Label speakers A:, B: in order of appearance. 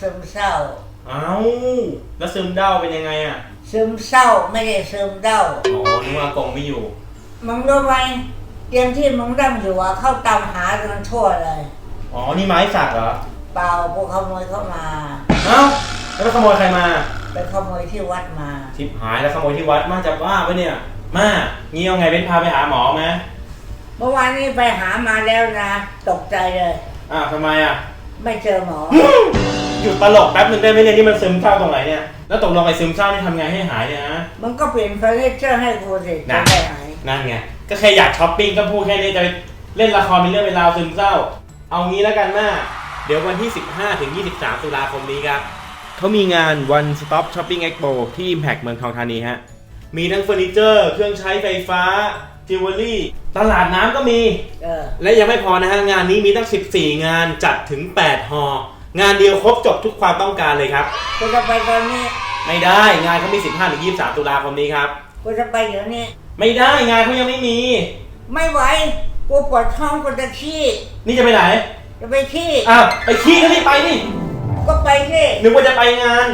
A: ซึมเศร้า
B: เอ้าแล้วซึมเด้าเป็นยังไงอะ
A: ซึมเศร้าไม่ได้ซึมเศร้า
B: อ๋อนึกว่าอากงไม่อยู่
A: มึงรู้ไหมเตียงที่มึงนั่งอยู่อะเข้าตามหาจนทั่วเลย
B: อ๋อนี่ไม้สักเหรอ
A: เปล่าพวกขโมยเข้ามา
B: เอ้าแล้วไปขโมยใครมา
A: ไปขโมยที่วัดมา
B: ชิบหายแล้วขโมยที่วัดมาจะว่าปะเนี่ย มางี้เอาไงเป็นพาไปหาหมอไหม
A: เมื่อวานนี้ไปหามาแล้วนะ ตกใจเลย
B: อ่าวทำไมอะ
A: ไม่เจอหมอ
B: หยุดตลกแป๊บหนึ่งได้ไหมเนี่ยนี่มันซึมเศร้าตรงไหนเนี่ยแล้วตกลงไอ้ซึมเศร้านี่ทำไงให้หายเนี่ยฮะ
A: มันก็เปลี่ยนเฟอร์นิเจอร์ให้กูสิ
B: นะ
A: จะได้หาย
B: นั่นไงก็แค่อยากช้อปปิ้งก็พูดแค่นี้จะไปเล่นละครเป็นเรื่องเป็นราวซึมเศร้า เอางี้แล้วกันมาเดี๋ยววันที่ 15 ถึง 23 ตุลาคมนี้ครับเขามีงาน One Stop Shopping Expo ที่ Impact เมืองทองธานีฮะ มีทั้งเฟอร์นิเจอร์ เครื่องใช้ไฟฟ้าจิวเวลรี่ตลาดน้ำก็มี
A: เออ
B: และยังไม่พอนะฮะ งานนี้มีตั้ง 14 งานจัดถึง8ฮองานเดียวครบจบทุกความต้องการเลยครับ
A: กูจะไปตอนนี้
B: ไม่ได้งานเขามี 15ถึง23 ตุลาคมนี้ครับ
A: กูจะไปเดี๋ยวนี้
B: ไม่ได้งานเขายังไม่มี
A: ไม่ไหว กูปวดท้องกูจะขี้
B: นี่จะไปไหน
A: จะไปขี้
B: อ้าว ไปขี้ก็รีบไปนี่
A: ก็ไปสิ
B: นึกว่าจะไปงาน